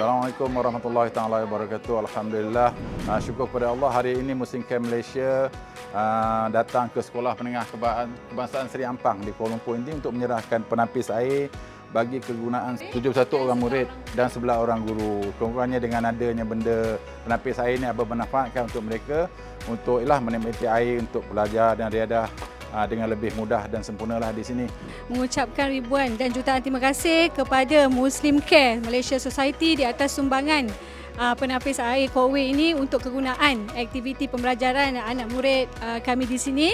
Assalamualaikum warahmatullahi taala wabarakatuh. Alhamdulillah. Uh, syukur kepada Allah hari ini Muslim Camp Malaysia uh, datang ke Sekolah Menengah Keba- Kebangsaan Seri Ampang di Kuala Lumpur ini untuk menyerahkan penapis air bagi kegunaan 71 orang murid dan 11 orang guru. Kurang-kurangnya dengan adanya benda penapis air ini apa bermanfaatkan untuk mereka untuk ialah menikmati air untuk belajar dan riadah dengan lebih mudah dan sempurnalah di sini. mengucapkan ribuan dan jutaan terima kasih kepada Muslim Care Malaysia Society di atas sumbangan uh, penapis air Kowe ini untuk kegunaan aktiviti pembelajaran anak murid uh, kami di sini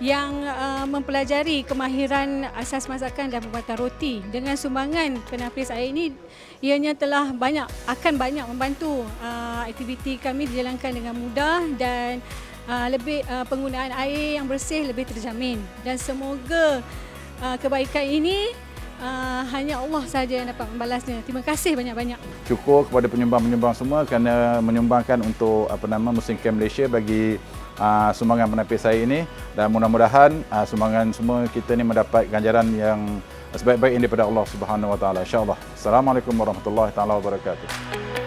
yang uh, mempelajari kemahiran asas masakan dan pembuatan roti. Dengan sumbangan penapis air ini ianya telah banyak akan banyak membantu uh, aktiviti kami dijalankan dengan mudah dan uh, lebih uh, penggunaan air yang bersih lebih terjamin dan semoga uh, kebaikan ini uh, hanya Allah sahaja yang dapat membalasnya. Terima kasih banyak-banyak. syukur kepada penyumbang-penyumbang semua kerana menyumbangkan untuk apa nama Muslim Camp Malaysia bagi uh, sumbangan penapis air ini dan mudah-mudahan uh, sumbangan semua kita ni mendapat ganjaran yang sebaik-baik daripada Allah Subhanahu Wa Taala insya-Allah. Assalamualaikum warahmatullahi taala wabarakatuh.